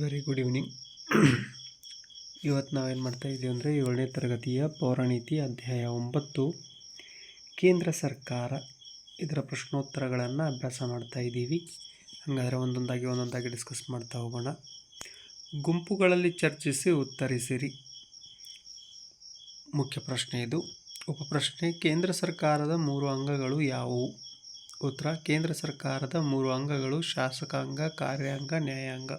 Very good evening ಇವತ್ತು ನಾವೇನು ಮಾಡ್ತಾ ಇದ್ದೀವಿ ಅಂದರೆ ಏಳನೇ ತರಗತಿಯ ಪೌರಾಣಿತಿ ಅಧ್ಯಾಯ ಒಂಬತ್ತು. ಕೇಂದ್ರ ಸರ್ಕಾರ ಇದರ ಪ್ರಶ್ನೋತ್ತರಗಳನ್ನು ಅಭ್ಯಾಸ ಮಾಡ್ತಾ ಇದ್ದೀವಿ ಹಾಗಾದರೆ ಒಂದೊಂದಾಗಿ ಒಂದೊಂದಾಗಿ ಡಿಸ್ಕಸ್ ಮಾಡ್ತಾ ಹೋಗೋಣ. ಗುಂಪುಗಳಲ್ಲಿ ಚರ್ಚಿಸಿ ಉತ್ತರಿಸಿರಿ. ಮುಖ್ಯ ಪ್ರಶ್ನೆ ಇದು. ಉಪಪ್ರಶ್ನೆ, ಕೇಂದ್ರ ಸರ್ಕಾರದ ಮೂರು ಅಂಗಗಳು ಯಾವುವು? ಉತ್ತರ, ಕೇಂದ್ರ ಸರ್ಕಾರದ ಮೂರು ಅಂಗಗಳು ಶಾಸಕಾಂಗ, ಕಾರ್ಯಾಂಗ, ನ್ಯಾಯಾಂಗ.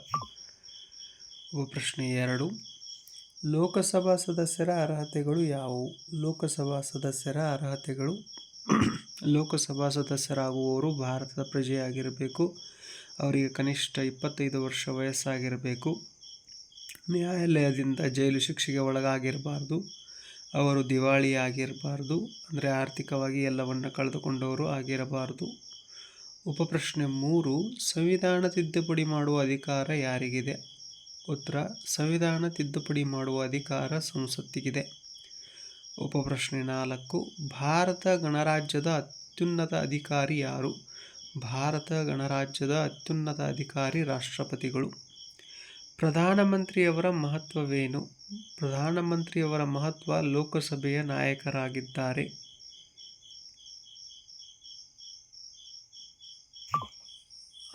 ಉಪಪ್ರಶ್ನೆ ಎರಡು. ಲೋಕಸಭಾ ಸದಸ್ಯರ ಅರ್ಹತೆಗಳು ಯಾವುವು? ಲೋಕಸಭಾ ಸದಸ್ಯರ ಅರ್ಹತೆಗಳು. ಲೋಕಸಭಾ ಸದಸ್ಯರಾಗುವವರು ಭಾರತದ ಪ್ರಜೆಯಾಗಿರಬೇಕು. ಅವರಿಗೆ ಕನಿಷ್ಠ ಇಪ್ಪತ್ತೈದು ವರ್ಷ ವಯಸ್ಸಾಗಿರಬೇಕು. ನ್ಯಾಯಾಲಯದಿಂದ ಜೈಲು ಶಿಕ್ಷೆಗೆ ಒಳಗಾಗಿರಬಾರ್ದು. ಅವರು ದಿವಾಳಿಯಾಗಿರಬಾರ್ದು. ಅಂದರೆ ಆರ್ಥಿಕವಾಗಿ ಎಲ್ಲವನ್ನು ಕಳೆದುಕೊಂಡವರು ಆಗಿರಬಾರ್ದು. ಉಪಪ್ರಶ್ನೆ ಮೂರು. ಸಂವಿಧಾನ ತಿದ್ದುಪಡಿ ಮಾಡುವ ಅಧಿಕಾರ ಯಾರಿಗಿದೆ? ಉತ್ತರ, ಸಂವಿಧಾನ ತಿದ್ದುಪಡಿ ಮಾಡುವ ಅಧಿಕಾರ ಸಂಸತ್ತಿಗಿದೆ. ಉಪಪ್ರಶ್ನೆ ನಾಲ್ಕು, ಭಾರತ ಗಣರಾಜ್ಯದ ಅತ್ಯುನ್ನತ ಅಧಿಕಾರಿ ಯಾರು? ಭಾರತ ಗಣರಾಜ್ಯದ ಅತ್ಯುನ್ನತ ಅಧಿಕಾರಿ ರಾಷ್ಟ್ರಪತಿಗಳು. ಪ್ರಧಾನಮಂತ್ರಿಯವರ ಮಹತ್ವವೇನು? ಪ್ರಧಾನಮಂತ್ರಿಯವರ ಮಹತ್ವ ಲೋಕಸಭೆಯ ನಾಯಕರಾಗಿದ್ದಾರೆ.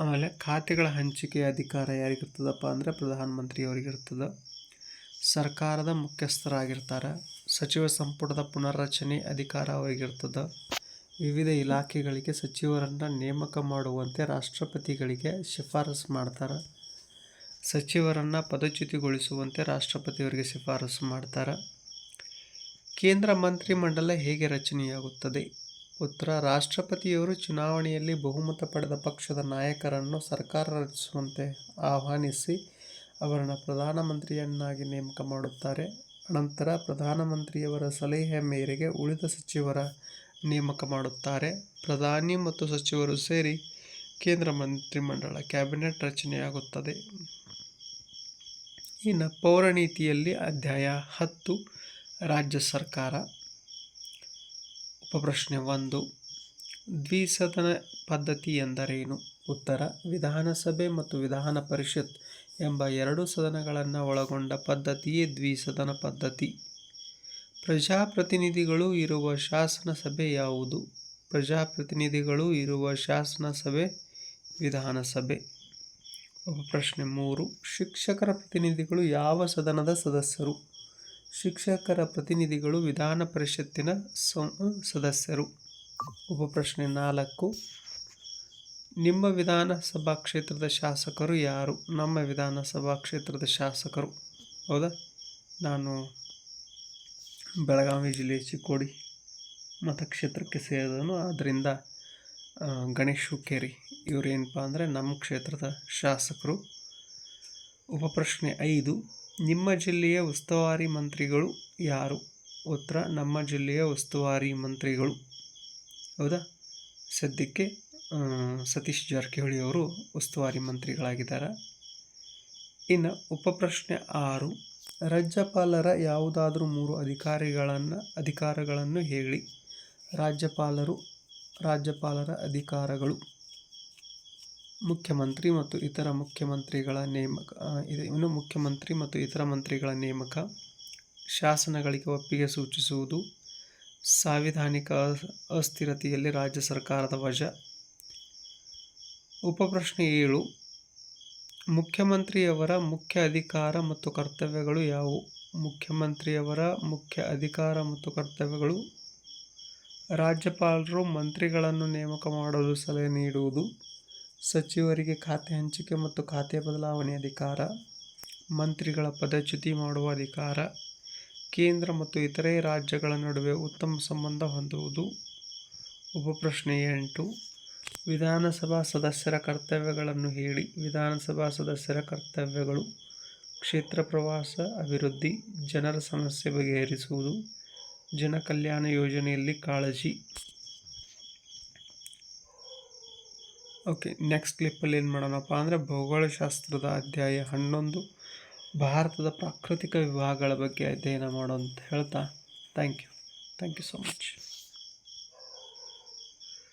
ಆಮೇಲೆ ಖಾತೆಗಳ ಹಂಚಿಕೆಯ ಅಧಿಕಾರ ಯಾರಿಗಿರ್ತದಪ್ಪ ಅಂದರೆ ಪ್ರಧಾನಮಂತ್ರಿಯವರಿಗಿರ್ತದೆ. ಸರ್ಕಾರದ ಮುಖ್ಯಸ್ಥರಾಗಿರ್ತಾರೆ. ಸಚಿವ ಸಂಪುಟದ ಪುನರ್ರಚನೆ ಅಧಿಕಾರ ಅವರಿಗಿರ್ತದೆ. ವಿವಿಧ ಇಲಾಖೆಗಳಿಗೆ ಸಚಿವರನ್ನು ನೇಮಕ ಮಾಡುವಂತೆ ರಾಷ್ಟ್ರಪತಿಗಳಿಗೆ ಶಿಫಾರಸು ಮಾಡ್ತಾರೆ. ಸಚಿವರನ್ನು ಪದಚ್ಯುತಿಗೊಳಿಸುವಂತೆ ರಾಷ್ಟ್ರಪತಿಯವರಿಗೆ ಶಿಫಾರಸು ಮಾಡ್ತಾರೆ. ಕೇಂದ್ರ ಮಂತ್ರಿಮಂಡಲ ಹೇಗೆ ರಚನೆಯಾಗುತ್ತದೆ? ಉತ್ತರ, ರಾಷ್ಟ್ರಪತಿಯವರು ಚುನಾವಣೆಯಲ್ಲಿ ಬಹುಮತ ಪಡೆದ ಪಕ್ಷದ ನಾಯಕರನ್ನು ಸರ್ಕಾರ ರಚಿಸುವಂತೆ ಆಹ್ವಾನಿಸಿ ಅವರನ್ನು ಪ್ರಧಾನಮಂತ್ರಿಯನ್ನಾಗಿ ನೇಮಕ ಮಾಡುತ್ತಾರೆ. ಅನಂತರ ಪ್ರಧಾನಮಂತ್ರಿಯವರ ಸಲಹೆಯ ಮೇರೆಗೆ ಉಳಿದ ಸಚಿವರ ನೇಮಕ ಮಾಡುತ್ತಾರೆ. ಪ್ರಧಾನಿ ಮತ್ತು ಸಚಿವರು ಸೇರಿ ಕೇಂದ್ರ ಮಂತ್ರಿಮಂಡಲ ಕ್ಯಾಬಿನೆಟ್ ರಚನೆಯಾಗುತ್ತದೆ. ಇನ್ನು ಪೌರನೀತಿಯಲ್ಲಿ ಅಧ್ಯಾಯ ಹತ್ತು, ರಾಜ್ಯ ಸರ್ಕಾರ. ಉಪಪ್ರಶ್ನೆ ಒಂದು. ದ್ವಿಸದನ ಪದ್ಧತಿ ಎಂದರೇನು? ಉತ್ತರ, ವಿಧಾನಸಭೆ ಮತ್ತು ವಿಧಾನ ಪರಿಷತ್ ಎಂಬ ಎರಡು ಸದನಗಳನ್ನು ಒಳಗೊಂಡ ಪದ್ಧತಿಯೇ ದ್ವಿಸದನ ಪದ್ಧತಿ. ಪ್ರಜಾಪ್ರತಿನಿಧಿಗಳು ಇರುವ ಶಾಸನ ಸಭೆ ಯಾವುದು? ಪ್ರಜಾಪ್ರತಿನಿಧಿಗಳು ಇರುವ ಶಾಸನ ಸಭೆ ವಿಧಾನಸಭೆ ಉಪಪ್ರಶ್ನೆ ಮೂರು. ಶಿಕ್ಷಕರ ಪ್ರತಿನಿಧಿಗಳು ಯಾವ ಸದನದ ಸದಸ್ಯರು? ಶಿಕ್ಷಕರ ಪ್ರತಿನಿಧಿಗಳು ವಿಧಾನ ಪರಿಷತ್ತಿನ ಸದಸ್ಯರು. ಉಪಪ್ರಶ್ನೆ ನಾಲ್ಕು. ನಿಮ್ಮ ವಿಧಾನಸಭಾ ಕ್ಷೇತ್ರದ ಶಾಸಕರು ಯಾರು? ನಮ್ಮ ವಿಧಾನಸಭಾ ಕ್ಷೇತ್ರದ ಶಾಸಕರು. ಹೌದಾ? ನಾನು ಬೆಳಗಾವಿ ಜಿಲ್ಲೆ ಚಿಕ್ಕೋಡಿ ಮತಕ್ಷೇತ್ರಕ್ಕೆ ಸೇರಿದನು ಆದ್ದರಿಂದ ಗಣೇಶ್ ಹುಕ್ಕೇರಿ. ಇವರೇನಪ್ಪ ಅಂದರೆ ನಮ್ಮ ಕ್ಷೇತ್ರದ ಶಾಸಕರು. ಉಪಪ್ರಶ್ನೆ ಐದು. ನಿಮ್ಮ ಜಿಲ್ಲೆಯ ಉಸ್ತುವಾರಿ ಮಂತ್ರಿಗಳು ಯಾರು? ಉತ್ತರ, ನಮ್ಮ ಜಿಲ್ಲೆಯ ಉಸ್ತುವಾರಿ ಮಂತ್ರಿಗಳು. ಹೌದಾ? ಸದ್ಯಕ್ಕೆ ಸತೀಶ್ ಜಾರಕಿಹೊಳಿ ಅವರು ಉಸ್ತುವಾರಿ ಮಂತ್ರಿಗಳಾಗಿದ್ದಾರೆ. ಇನ್ನು ಉಪಪ್ರಶ್ನೆ ಆರು, ರಾಜ್ಯಪಾಲರ ಯಾವುದಾದ್ರೂ ಮೂರು ಅಧಿಕಾರಿಗಳನ್ನು, ಅಧಿಕಾರಗಳನ್ನು ಹೇಳಿ. ರಾಜ್ಯಪಾಲರು, ರಾಜ್ಯಪಾಲರ ಅಧಿಕಾರಗಳು. ಮುಖ್ಯಮಂತ್ರಿ ಮತ್ತು ಇತರ ಮುಖ್ಯಮಂತ್ರಿಗಳ ನೇಮಕ ಇನ್ನು ಮುಖ್ಯಮಂತ್ರಿ ಮತ್ತು ಇತರ ಮಂತ್ರಿಗಳ ನೇಮಕ ಶಾಸನಗಳಿಗೆ ಒಪ್ಪಿಗೆ ಸೂಚಿಸುವುದು ಸಾಂವಿಧಾನಿಕ ಅಸ್ಥಿರತೆಯಲ್ಲಿ ರಾಜ್ಯ ಸರ್ಕಾರದ ವಜ. ಉಪಪ್ರಶ್ನೆ ಏಳು. ಮುಖ್ಯಮಂತ್ರಿಯವರ ಮುಖ್ಯ ಅಧಿಕಾರ ಮತ್ತು ಕರ್ತವ್ಯಗಳು ಯಾವುವು? ಮುಖ್ಯಮಂತ್ರಿಯವರ ಮುಖ್ಯ ಅಧಿಕಾರ ಮತ್ತು ಕರ್ತವ್ಯಗಳು? ರಾಜ್ಯಪಾಲರು ಮಂತ್ರಿಗಳನ್ನು ನೇಮಕ ಮಾಡಲು ಸಲಹೆ ನೀಡುವುದು ಸಚಿವರಿಗೆ ಖಾತೆ ಹಂಚಿಕೆ ಮತ್ತು ಖಾತೆ ಬದಲಾವಣೆ ಅಧಿಕಾರ, ಮಂತ್ರಿಗಳ ಪದಚ್ಯುತಿ ಮಾಡುವ ಅಧಿಕಾರ, ಕೇಂದ್ರ ಮತ್ತು ಇತರೆ ರಾಜ್ಯಗಳ ನಡುವೆ ಉತ್ತಮ ಸಂಬಂಧ ಹೊಂದುವುದು. ಉಪಪ್ರಶ್ನೆ ಎಂಟು, ವಿಧಾನಸಭಾ ಸದಸ್ಯರ ಕರ್ತವ್ಯಗಳನ್ನು ಹೇಳಿ. ವಿಧಾನಸಭಾ ಸದಸ್ಯರ ಕರ್ತವ್ಯಗಳು ಕ್ಷೇತ್ರ ಪ್ರವಾಸ, ಅಭಿವೃದ್ಧಿ, ಜನರ ಸಮಸ್ಯೆ ಬಗೆಹರಿಸುವುದು, ಜನಕಲ್ಯಾಣ ಯೋಜನೆಯಲ್ಲಿ ಕಾಳಜಿ. ಓಕೆ ನೆಕ್ಸ್ಟ್ ಕ್ಲಿಪ್ಪಲ್ಲಿ ಏನು ಮಾಡೋಣಪ್ಪ ಅಂದರೆ ಭೌಗೋಳಶಾಸ್ತ್ರದ ಅಧ್ಯಾಯ ಹನ್ನೊಂದು. ಭಾರತದ ಪ್ರಾಕೃತಿಕ ವಿಭಾಗಗಳ ಬಗ್ಗೆ ಅಧ್ಯಯನ ಮಾಡೋ ಅಂತ ಹೇಳ್ತಾ. Thank you thank you so much